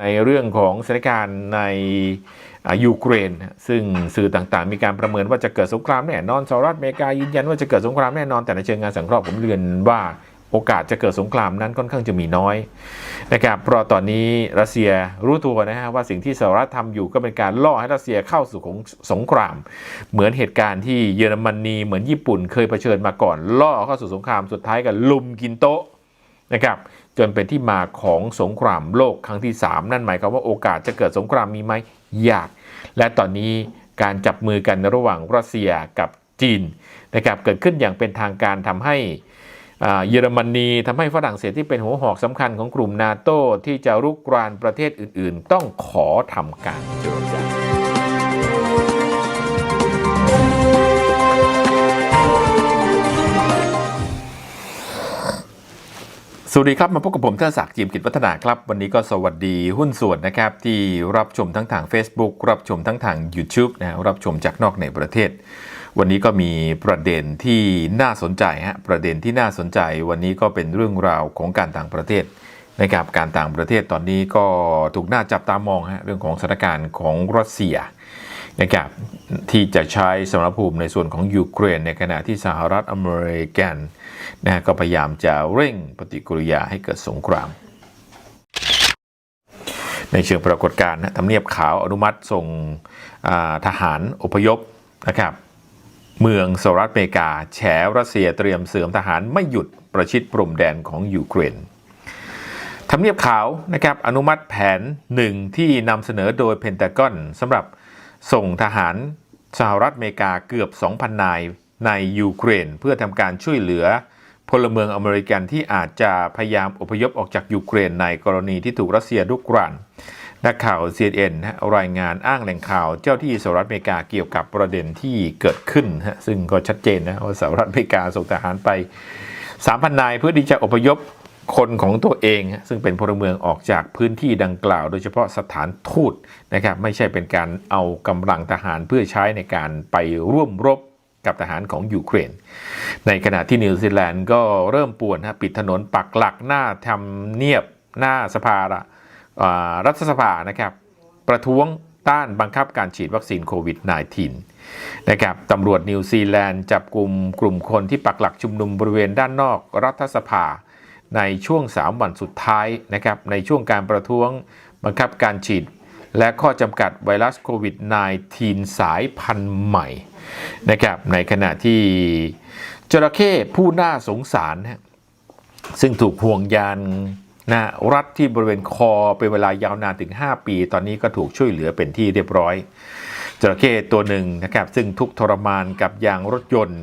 ในเรื่องของสถานการณ์ในยูเครน ซึ่งสื่อต่างๆ มีการประเมินว่าจะเกิดสงครามแน่นอนสหรัฐอเมริกายืนยันว่าจะเกิดสงครามแน่นอนแต่ในเชิงงานสังเคราะห์ผมเรียนว่าโอกาสจะเกิดสงครามนั้นค่อนข้างจะมีน้อยนะครับเพราะตอนนี้รัสเซียรู้ตัวนะฮะว่าสิ่งที่สหรัฐทำอยู่ก็เป็นการล่อให้รัสเซียเข้าสู่ของสงคราม เหมือนเหตุการณ์ที่เยอรมนีเหมือนญี่ปุ่นเคยเผชิญมาก่อน ล่อเข้าสู่สงครามสุดท้ายกับลุมกินโต๊ะนะครับ จนเป็นที่มาของสงครามโลกครั้งที่ 3 นั่นหมายความว่าโอกาสจะเกิดสงครามมีไหมยาก และตอนนี้การจับมือกันระหว่างรัสเซียกับจีนนะครับเกิดขึ้นอย่างเป็นทางการทำให้อ่าเยอรมนีทำให้ฝรั่งเศสที่เป็นหัวหอกสำคัญของกลุ่มนาโตที่จะรุกรานประเทศอื่น ๆ ต้องขอทำการเจรจา สวัสดีครับ มาพบกับผมเทิดศักดิ์จิมกิจวัฒนาครับ วันนี้ก็สวัสดีหุ้นส่วนนะครับ ที่รับชมทั้งทาง Facebook รับชมทั้งทาง YouTube นะรับชมจากนอกในประเทศ วันนี้ก็มีประเด็นที่น่าสนใจฮะประเด็นที่น่าสนใจ วันนี้ก็เป็นเรื่องราวของการต่างประเทศนะครับการต่างประเทศตอนนี้ก็ถูกน่าจับตามองฮะเรื่องของสถานการณ์ของรัสเซีย นะครับที่จะใช้สมรภูมิในส่วนของยูเครน ในขณะที่สหรัฐอเมริกันนะก็พยายามจะเร่งปฏิกิริยาให้เกิดสงครามในเชิงปรากฏการณ์นะทำเนียบขาวอนุมัติส่งทหารอพยพนะครับ เมืองสหรัฐอเมริกา แฉรัสเซียเตรียมเสริมทหารไม่หยุดประชิดปรมแดนของยูเครนทำเนียบขาวนะครับอนุมัติแผนหนึ่งที่นำเสนอโดยเพนทากอนสำหรับ ส่งทหารสหรัฐอเมริกาเกือบ 2,000 นายในยูเครน เพื่อทำการช่วยเหลือพลเมืองอเมริกันที่อาจจะพยายามอพยพออกจากยูเครนในกรณีที่ถูกรัสเซียรุกรานนักข่าว CNN รายงานอ้างแหล่งข่าวเจ้าที่สหรัฐอเมริกาเกี่ยวกับประเด็นที่เกิดขึ้น ซึ่งก็ชัดเจนนะว่าสหรัฐอเมริกาส่งทหารไป 3,000 นายเพื่อที่จะอพยพ คนของตัวเอง ซึ่งเป็นพลเมืองออกจากพื้นที่ดังกล่าว โดยเฉพาะสถานทูตนะครับไม่ใช่เป็นการเอากำลังทหารเพื่อใช้ในการไปร่วมรบกับทหารของยูเครน ในขณะที่นิวซีแลนด์ก็เริ่มป่วนฮะปิดถนนปักหลักหน้าทำเนียบหน้าสภาละอ่ารัฐสภานะครับประท้วงต้านบังคับการฉีดวัคซีนโควิด -19 นะครับตำรวจนิวซีแลนด์จับกลุ่มกลุ่มคนที่ปักหลักชุมนุมบริเวณด้านนอกรัฐสภา ในช่วง 3 วันสุดท้ายนะครับในช่วงการประท้วงบังคับการฉีด และข้อจำกัดไวรัสโควิด -19 สายพันธุ์ใหม่นะครับในขณะที่จระเข้ผู้น่าสงสารนะซึ่งถูกห่วงยานนะรัดที่บริเวณคอเป็นเวลายาวนานถึง 5 ปี ตอนนี้ก็ถูกช่วยเหลือเป็นที่เรียบร้อย จระเข้ตัวหนึ่งนะครับซึ่งทุกทรมานกับยางรถยนต์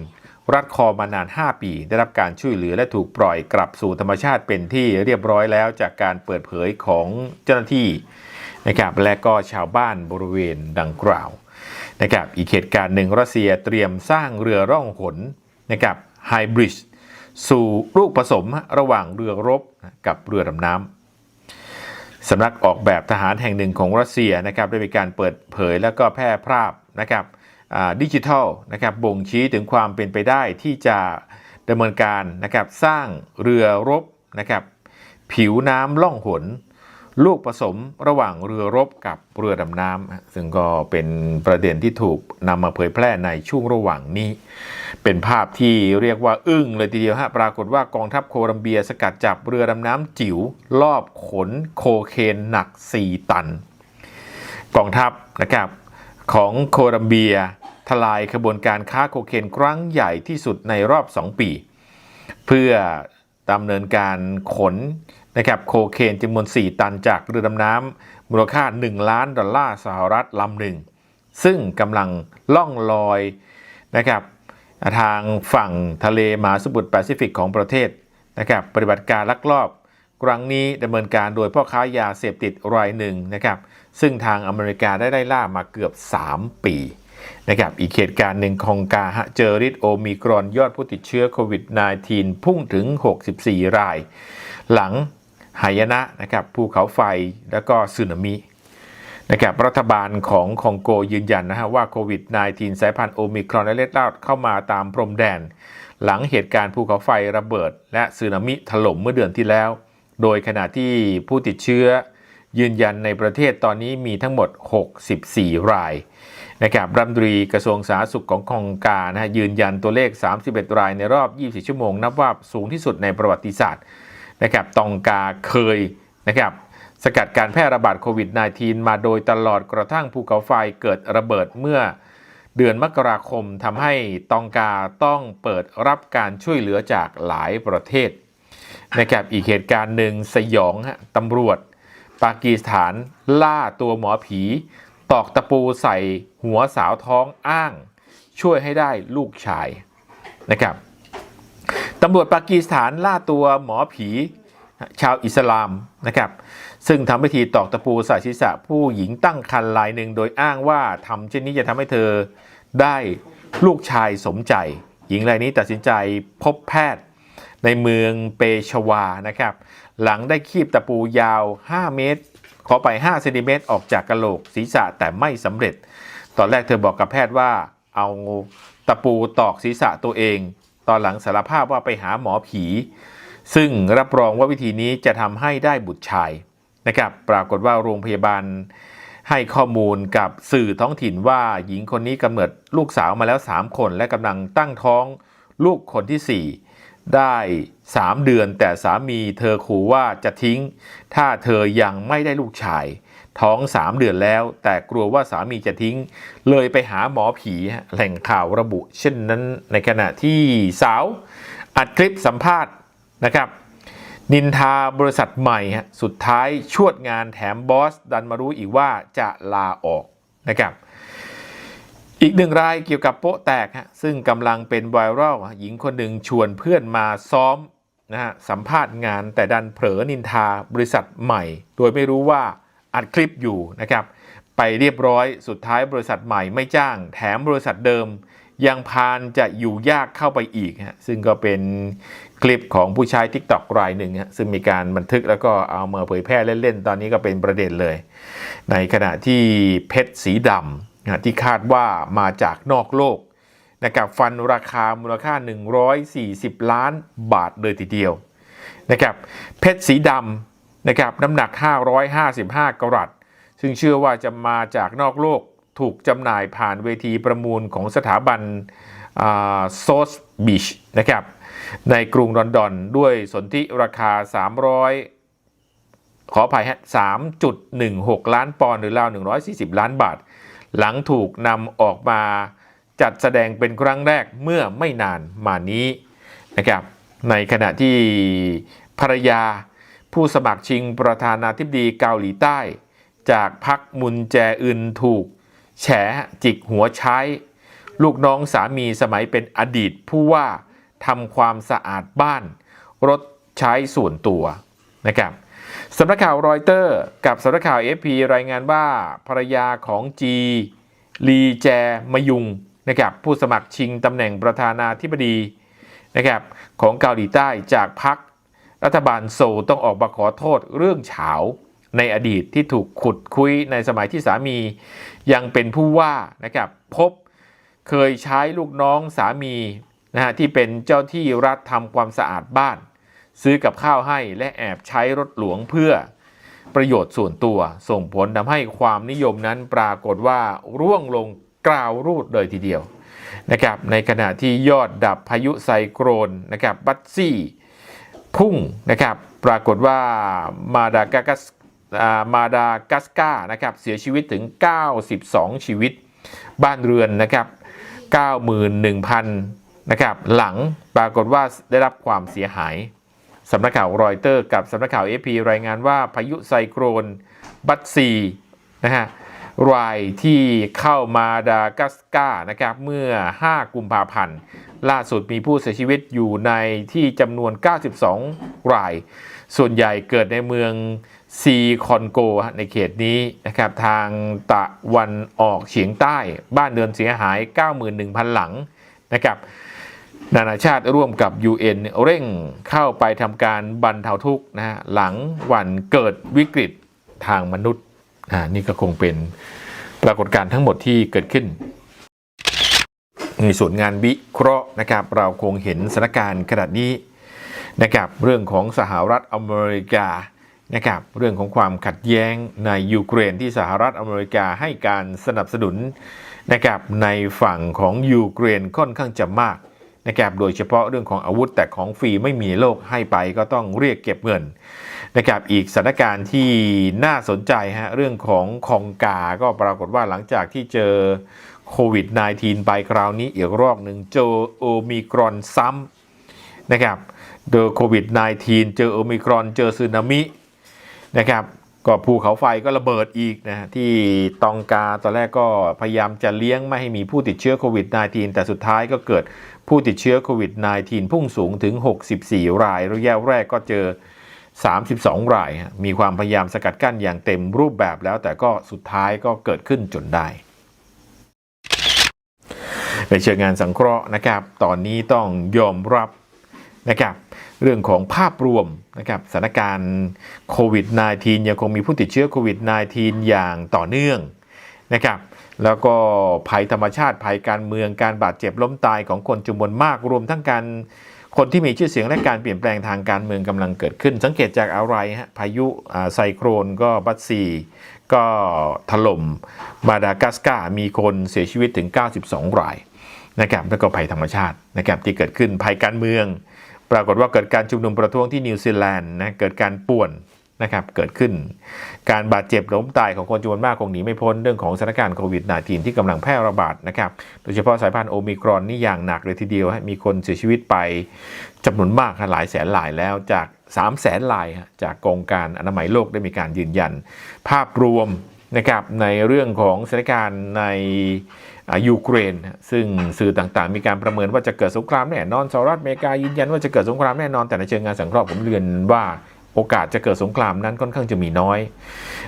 รัดคอมานาน 5 ปี ได้รับการช่วยเหลือและถูกปล่อยกลับสู่ธรรมชาติเป็นที่เรียบร้อยแล้วจากการเปิดเผยของเจ้าหน้าที่นะครับและก็ชาวบ้านบริเวณดังกล่าวนะครับอีกเหตุการณ์หนึ่งรัสเซียเตรียมสร้างเรือร่องหนนะครับไฮบริดสู่ลูกผสมระหว่างเรือรบกับเรือดำน้ำสำนักออกแบบทหารแห่งหนึ่งของรัสเซียนะครับได้มีการเปิดเผยแล้วก็แพร่ภาพนะครับ ดิจิทัลนะครับบ่งชี้ถึงความเป็นไปได้ที่จะดำเนินการนะครับสร้างเรือรบนะครับผิวน้ำล่องหน ลูกผสมระหว่างเรือรบกับเรือดำน้ำซึ่งก็เป็นประเด็นที่ถูกนำมาเผยแพร่ในช่วงระหว่างนี้ เป็นภาพที่เรียกว่าอึ้งเลยทีเดียวฮะปรากฏว่ากองทัพโคลัมเบียสกัดจับเรือดำน้ำจิ๋วลอบขนโคเคนหนัก 4 ตัน กองทัพนะครับของโคลัมเบีย ทลายขบวนการค้าโคเคนครั้งใหญ่ที่สุดในรอบ 2 ปี เพื่อดำเนินการขนนะครับโคเคนจำนวน 4 ตันจากเรือดำน้ำมูลค่า 1 ล้านดอลลาร์สหรัฐลำหนึ่ง ซึ่งกำลังล่องลอยนะครับทางฝั่งทะเลมหาสมุทรแปซิฟิกของประเทศนะครับปฏิบัติการลักลอบ ครั้งนี้ดำเนินการโดยพ่อค้ายาเสพติดรายหนึ่งนะครับซึ่งทางอเมริกาได้ไล่ล่ามาเกือบ 3 ปี นะครับอีกเหตุการณ์หนึ่งของกาฮะเจอริดโอมิครอนยอดผู้ติดเชื้อโควิด -19 พุ่งถึง 64 ราย หลังหายนะนะครับภูเขาไฟแล้วก็สึนามินะครับรัฐบาลของคองโกยืนยันนะฮะว่าโควิด -19 สายพันธุ์โอมิครอนได้เล็ดลอดเข้ามาตามพรมแดน หลังเหตุการณ์ภูเขาไฟระเบิด และสึนามิถล่มเมื่อเดือนที่แล้ว โดยขณะที่ผู้ติดเชื้อยืนยันในประเทศตอนนี้มีทั้งหมด 64 ราย นะครับรัฐมนตรีกระทรวงสาธารณสุขของคองกานะฮะยืนยันตัวเลข 31 รายในรอบ 24 ชั่วโมง นับว่าสูงที่สุดในประวัติศาสตร์นะครับตองกาเคยนะครับสกัดการแพร่ระบาดโควิด -19 มาโดยตลอดกระทั่งภูเขาไฟเกิดระเบิดเมื่อเดือนมกราคมทำให้ตองกาต้องเปิดรับการช่วยเหลือจากหลายประเทศนะครับอีกเหตุการณ์หนึ่งสยองฮะตำรวจ ปากีสถานล่าตัวหมอผี ตอกตะปูใส่ หัวสาวท้องอ้าง ช่วยให้ได้ลูกชายนะครับตำรวจปากีสถานล่าตัวหมอผีชาวอิสลามนะครับ ซึ่งทำพิธีตอกตะปูใส่ศีรษะผู้หญิงตั้งครรภ์รายหนึ่งโดยอ้างว่าทำเช่นนี้จะทำให้เธอได้ลูกชายสมใจ หญิงรายนี้ตัดสินใจพบแพทย์ในเมืองเปชวานะครับ หลังได้คีบตะปูยาว 5 เมตร ขอไป 5 เซนติเมตรออกจากกระโหลกศีรษะแต่ไม่สำเร็จ ตอนแรกเธอบอกกับแพทย์ว่า เอาตะปูตอกศีรษะตัวเอง ตอนหลังสารภาพว่าไปหาหมอผี ซึ่งรับรองว่าวิธีนี้จะทำให้ได้บุตรชายนะครับ ปรากฏว่าโรงพยาบาลให้ข้อมูลกับสื่อท้องถิ่นว่าหญิงคนนี้กำเนิดลูกสาวมาแล้ว 3 คน และกำลังตั้งท้องลูกคนที่ 4 ได้ 3 เดือนแต่สามีเธอขู่ว่าจะทิ้ง ถ้าเธอยังไม่ได้ลูกชาย ท้อง3เดือนแล้ว แต่กลัวว่าสามีจะทิ้ง เลยไปหาหมอผีแหล่งข่าวระบุ เช่นนั้นในขณะที่สาว อัดคลิปสัมภาษณ์นะครับ นินทาบริษัทใหม่สุดท้ายชวดงานแถมบอส ดันมารู้อีกว่าจะลาออกนะครับอีกหนึ่งรายเกี่ยวกับโป๊ะแตกฮะซึ่งกำลังเป็นไวรัลหญิงคนหนึ่งชวนเพื่อนมาซ้อมนะฮะสัมภาษณ์งานแต่ดันเผลอนินทาบริษัทใหม่ โดยไม่รู้ว่า อัดคลิปอยู่นะครับ ไปเรียบร้อยสุดท้ายบริษัทใหม่ไม่จ้าง แถมบริษัทเดิม ยังพานจะอยู่ยากเข้าไปอีกฮะซึ่งก็เป็นคลิปของผู้ใช้ TikTok รายหนึ่งฮะซึ่งมีการบันทึกแล้วก็เอามาเผยแพร่เล่น ๆ ตอนนี้ก็เป็นประเด็นเลย ในขณะที่เพชรสีดำนะที่คาดว่ามาจากนอกโลกนะครับฟันราคามูลค่า 140 ล้านบาทเลยทีเดียวนะครับเพชรสีดำ นะครับน้ำหนัก 555 กรัต ซึ่งเชื่อว่าจะมาจากนอกโลกถูกจำหน่ายผ่านเวทีประมูลของสถาบันโซสบิชนะครับในกรุงลอนดอนด้วยสนธิราคา 300 ขออภัยฮะ 3.16 ล้านปอนด์หรือราว 140 ล้านบาท หลังถูกนำออกมาจัดแสดงเป็นครั้งแรกเมื่อไม่นานมานี้นะครับในขณะที่ภรรยา ผู้สมัครชิงประธานาธิบดีเกาหลีใต้ จากพรรคมุนแจอึนถูก แฉจิกหัวใช้ ลูกน้องสามีสมัยเป็นอดีตผู้ว่าทำความสะอาดบ้าน รถใช้ส่วนตัวนะครับสำนักข่าวรอยเตอร์กับสำนักข่าว FP รายงานว่าภรรยาของจีลีแจมยุงนะครับผู้สมัครชิงตำแหน่งประธานาธิบดีนะครับของเกาหลีใต้จากพรรค รัฐบาลโซลต้องออกมาขอโทษเรื่องเฉาในอดีตที่ถูกขุดคุยในสมัยที่สามียังเป็นผู้ว่านะครับพบเคยใช้ลูกน้องสามีนะฮะที่เป็นเจ้าที่รัฐทำความสะอาดบ้าน ซื้อกับข้าวให้และแอบใช้รถหลวงเพื่อประโยชน์ส่วนตัว ส่งผลทำให้ความนิยมนั้นปรากฏว่าร่วงลงกราวรูดเลยทีเดียวนะครับในขณะที่ยอดดับพายุไซโครนนะครับบัตซี่ พุ่งนะครับ ปรากฏว่ามาดากัสมาดากัสกานะครับเสียชีวิตถึง 92 ชีวิต บ้านเรือนนะครับ 91,000 นะครับ หลังปรากฏว่าได้รับความเสียหายสำนักข่าวรอยเตอร์กับสำนักข่าวเอพีรายงานว่าพายุไซโครน บัตซีนะฮะ รายที่เข้ามาดากัสกานะครับเมื่อ 5 กุมภาพันธ์ ล่าสุดมีผู้เสียชีวิตอยู่ในที่จำนวน 92 ราย ส่วนใหญ่เกิดในเมืองซีคอนโกในเขตนี้นะครับทางตะวันออกเฉียงใต้บ้านเรือนเสียหาย 91,000 หลังนะครับนานาชาติร่วมกับ UN เร่งเข้าไปทำการบรรเทาทุกข์นะฮะหลังวันเกิดวิกฤตทางมนุษย์ อ่านี่ก็คงเป็นปรากฏการณ์ทั้งหมดที่เกิดขึ้น ในส่วนงานวิเคราะห์นะครับ เราคงเห็นสถานการณ์ขนาดนี้นะครับเรื่องของสหรัฐอเมริกานะครับเรื่องของความขัดแย้งในยูเครนที่สหรัฐอเมริกาให้การสนับสนุนนะครับในฝั่งของยูเครนค่อนข้างจะมาก นะครับโดยเฉพาะเรื่องของอาวุธแต่ของฟรีไม่มีโลกให้ไปก็ต้องเรียกเก็บเงินนะครับอีกสถานการณ์ที่น่าสนใจฮะเรื่องของคองกา ก็ปรากฏว่าหลังจากที่เจอโควิด -19 ไปคราวนี้อีกรอบหนึ่งเจอโอมิครอนซ้ำนะครับเจอโควิด -19 เจอโอมิครอนเจอสึนามินะครับ ก็ภูเขาไฟก็ระเบิดอีกนะที่ตองกาตอนแรกก็พยายามจะเลี้ยงไม่ให้มีผู้ติดเชื้อโควิด -19 แต่สุดท้ายก็เกิดผู้ติดเชื้อโควิด -19 พุ่งสูงถึง 64 รายระยะแรกก็เจอ 32 ราย มีความพยายามสกัดกั้นอย่างเต็มรูปแบบแล้วแต่ก็สุดท้ายก็เกิดขึ้นจนได้ในเชิงงานสังเคราะห์นะครับ ตอนนี้ต้องยอมรับนะครับ เรื่องของภาพรวมนะครับสถานการณ์โควิด -19 ยังคงมีผู้ติดเชื้อโควิด -19 อย่างต่อเนื่องนะครับแล้วก็ภัยธรรมชาติภัยการเมืองการบาดเจ็บล้มตายของคนจำนวนมากรวมทั้งการคนที่มีชื่อเสียงและการเปลี่ยนแปลงทางการเมืองกำลังเกิดขึ้น สังเกตจากอะไรฮะพายุไซโครนก็บัตซีก็ถล่มมาดากัสการ์มีคนเสียชีวิตถึง 92 รายนะครับแล้วก็ภัยธรรมชาตินะครับที่เกิดขึ้นภัยการเมือง ปรากฏว่าเกิดการชุมนุมประท้วงที่นิวซีแลนด์นะเกิดการป่วนนะครับเกิดขึ้น การบาดเจ็บล้มตายของคนจำนวนมากคงหนีไม่พ้นเรื่องของสถานการณ์โควิด -19 ที่กำลังแพร่ระบาดนะครับโดยเฉพาะสายพันธุ์โอมิครอนนี่อย่างหนักเลยทีเดียวมีคนเสียชีวิตไปจำนวนมากหลายแสนรายแล้วจาก 3 0 0แสนรายจากกองการอนามัยโลกได้มีการยืนยัน ภาพรวมนะครับในเรื่องของสถานการณ์ใน ยูเครน ซึ่งสื่อต่างๆ มีการประเมินว่าจะเกิดสงครามแน่นอนสหรัฐอเมริกายืนยันว่าจะเกิดสงครามแน่นอนแต่ในเชิงงานสังเคราะห์ผมเรียนว่าโอกาสจะเกิดสงครามนั้นค่อนข้างจะมีน้อย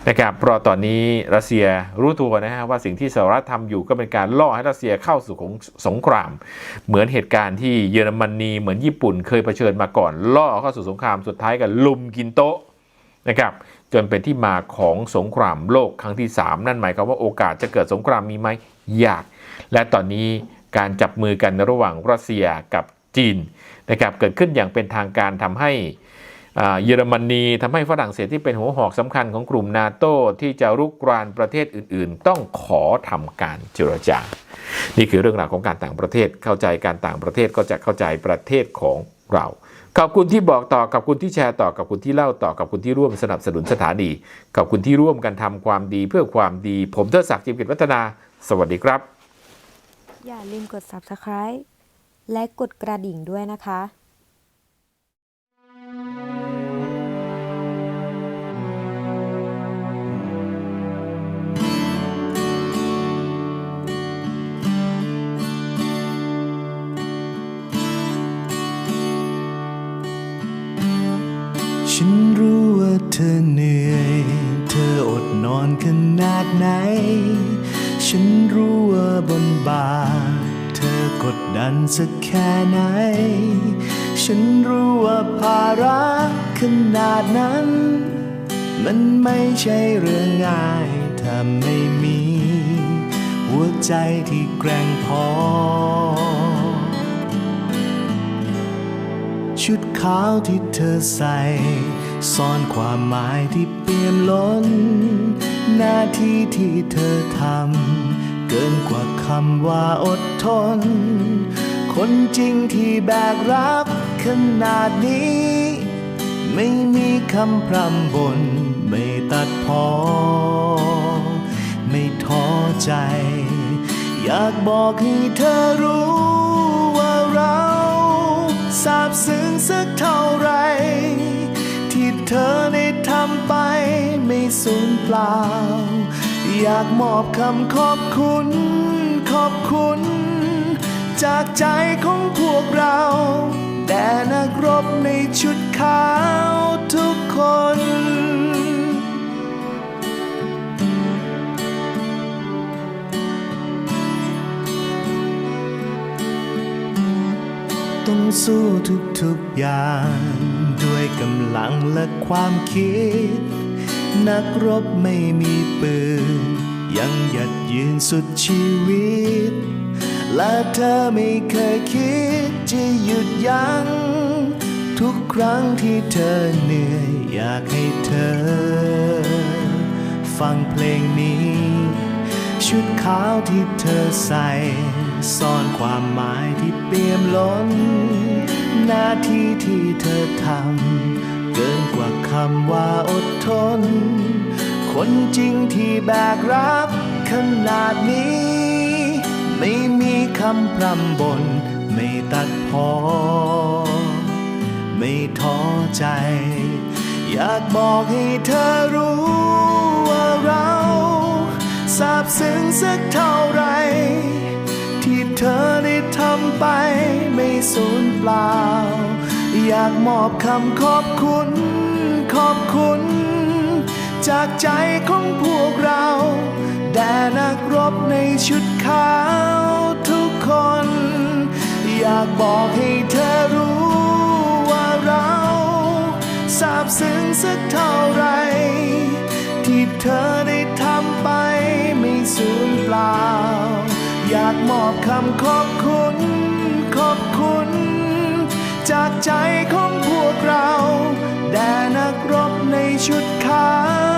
นะครับเพราะตอนนี้รัสเซียรู้ตัวนะฮะว่าสิ่งที่สหรัฐทำอยู่ก็เป็นการล่อให้รัสเซียเข้าสู่ของสงคราม เหมือนเหตุการณ์ที่เยอรมนีเหมือนญี่ปุ่นเคยเผชิญมาก่อน ล่อเข้าสู่สงครามสุดท้ายกันลุมกินโต๊ะ นะครับจนเป็นที่มาของสงครามโลกครั้งที่ 3 นั่นหมายความว่าโอกาสจะเกิดสงครามมีไหมยาก และตอนนี้การจับมือกันระหว่างรัสเซียกับจีนนะครับเกิดขึ้นอย่างเป็นทางการทำให้อ่าเยอรมนีทำให้ฝรั่งเศสที่เป็นหัวหอกสำคัญของกลุ่มนาโตที่จะรุกรานประเทศอื่น ๆ ต้องขอทำการเจรจา นี่คือเรื่องราวของการต่างประเทศเข้าใจการต่างประเทศก็จะเข้าใจประเทศของเรา ขอบคุณที่บอกต่อกับคุณที่แชร์ต่อกับคุณที่เล่าต่อกับคุณที่ร่วมสนับสนุนสถานีขอบคุณที่ร่วมกันทำความดีเพื่อความดี ผมเทิดศักดิ์จิมกิจวัฒนา สวัสดีครับ อย่าลืมกด subscribe และกดกระดิ่งด้วยนะคะ ขนาดไหน ฉันรู้ว่าบนบาเธอกดดันสักแค่ไหน ฉันรู้ว่าภาระขนาดนั้น มันไม่ใช่เรื่องง่ายถ้าไม่มี หัวใจที่แกร่งพอ ชุดขาวที่เธอใส่ซ่อนความหมายที่เปี่ยมล้น หน้าที่ที่เธอทำเกินกว่าคำว่าอดทน คนจริงที่แบกรับขนาดนี้ ไม่มีคำพร่ำบน ไม่ตัดพอ ไม่ท้อใจ อยากบอกให้เธอรู้ว่าเราซาบซึ้งสักเท่าไหร่ ธอได้ทำไปไม่สูญเปล่า อยากมอบคำขอบคุณ ขอบคุณ จากใจของพวกเรา แด่นักรบในชุดขาวทุกคนต้องสู้ทุกๆอย่าง ด้วยกำลังและความคิด นักรบไม่มีปืน ยังหยัดยืนสุดชีวิต และเธอไม่เคยคิดจะหยุดยัง้งทุกครั้งที่เธอเหนื่อยอยากให้เธอ ฟังเพลงนี้ ชุดขาวที่เธอใส่ซ่อนความหมายที่เปี่ยมล้น หน้าที่ที่เธอทำเกินกว่าคำว่าอดทน คนจริงที่แบกรับขนาดนี้ ไม่มีคำพร่ำบนไม่ตัดพอ ไม่ท้อใจ อยากบอกให้เธอรู้ว่าเราซาบซึ้งสักเท่าไหร่ ธอได้ทำไปไม่สูญเปล่า อยากมอบคำขอบคุณ ขอบคุณ จากใจของพวกเราแด่นักรบในชุดขาวทุกคน อยากบอกให้เธอรู้ว่าเราซาบซึ้งสักเท่าากมอบคำขอบคุณ ขอบคุณ จากใจของพวกเรา แด่นักรบในชุดขาว